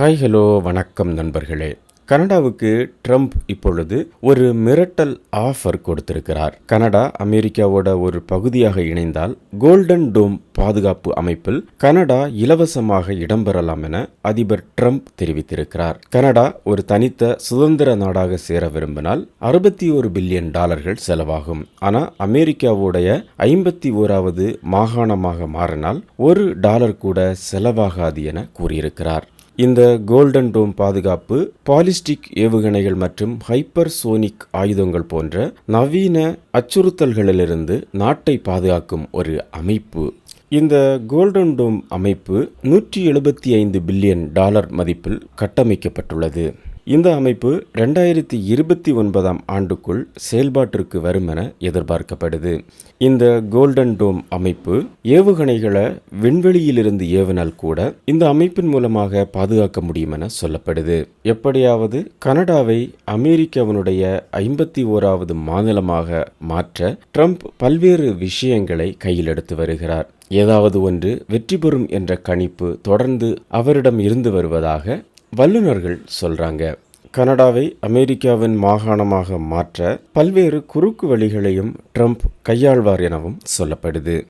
Hi hello வணக்கம் நண்பர்களே. கனடாவுக்கு ட்ரம்ப் இப்பொழுது ஒரு மிரட்டல் ஆஃபர் கொடுத்திருக்கிறார். கனடா அமெரிக்காவோட ஒரு பகுதியாக இணைந்தால் கோல்டன் டோம் பாதுகாப்பு அமைப்பில் கனடா இலவசமாக இடம்பெறலாம் என அதிபர் ட்ரம்ப் தெரிவித்திருக்கிறார். கனடா ஒரு தனித்த சுதந்திர நாடாக சேர விரும்பினால் அறுபத்தி ஒரு பில்லியன் டாலர்கள் செலவாகும். ஆனால் அமெரிக்காவுடைய ஐம்பத்தி ஓராவது மாகாணமாக மாறினால் ஒரு டாலர் கூட செலவாகாது என கூறியிருக்கிறார். இந்த கோல்டன் டோம் பாதுகாப்பு பாலிஸ்டிக் ஏவுகணைகள் மற்றும் ஹைப்பர்சோனிக் ஆயுதங்கள் போன்ற நவீன அச்சுறுத்தல்களிலிருந்து நாட்டை பாதுகாக்கும் ஒரு அமைப்பு. இந்த கோல்டன் டோம் அமைப்பு நூற்றி எழுபத்தி ஐந்து பில்லியன் டாலர் மதிப்பில் கட்டமைக்கப்பட்டுள்ளது. இந்த அமைப்பு ரெண்டாயிரத்தி இருபத்தி ஒன்பதாம் ஆண்டுக்குள் செயல்பாட்டிற்கு வரும் என எதிர்பார்க்கப்படுது. இந்த கோல்டன் டோம் அமைப்பு ஏவுகணைகளை விண்வெளியிலிருந்து ஏவினால் கூட இந்த அமைப்பின் மூலமாக பாதுகாக்க முடியும் என சொல்லப்படுது. எப்படியாவது கனடாவை அமெரிக்காவினுடைய ஐம்பத்தி ஓராவது மாநிலமாக மாற்ற ட்ரம்ப் பல்வேறு விஷயங்களை கையில் எடுத்து வருகிறார். ஏதாவது ஒன்று வெற்றி பெறும் என்ற கணிப்பு தொடர்ந்து அவரிடம் இருந்து வருவதாக வல்லுநர்கள் சொல்றாங்க கனடாவை அமெரிக்காவின் மாகாணமாக மாற்ற பல்வேறு குறுக்கு வழிகளையும் ட்ரம்ப் கையாள்வார் எனவும் சொல்லப்படுது.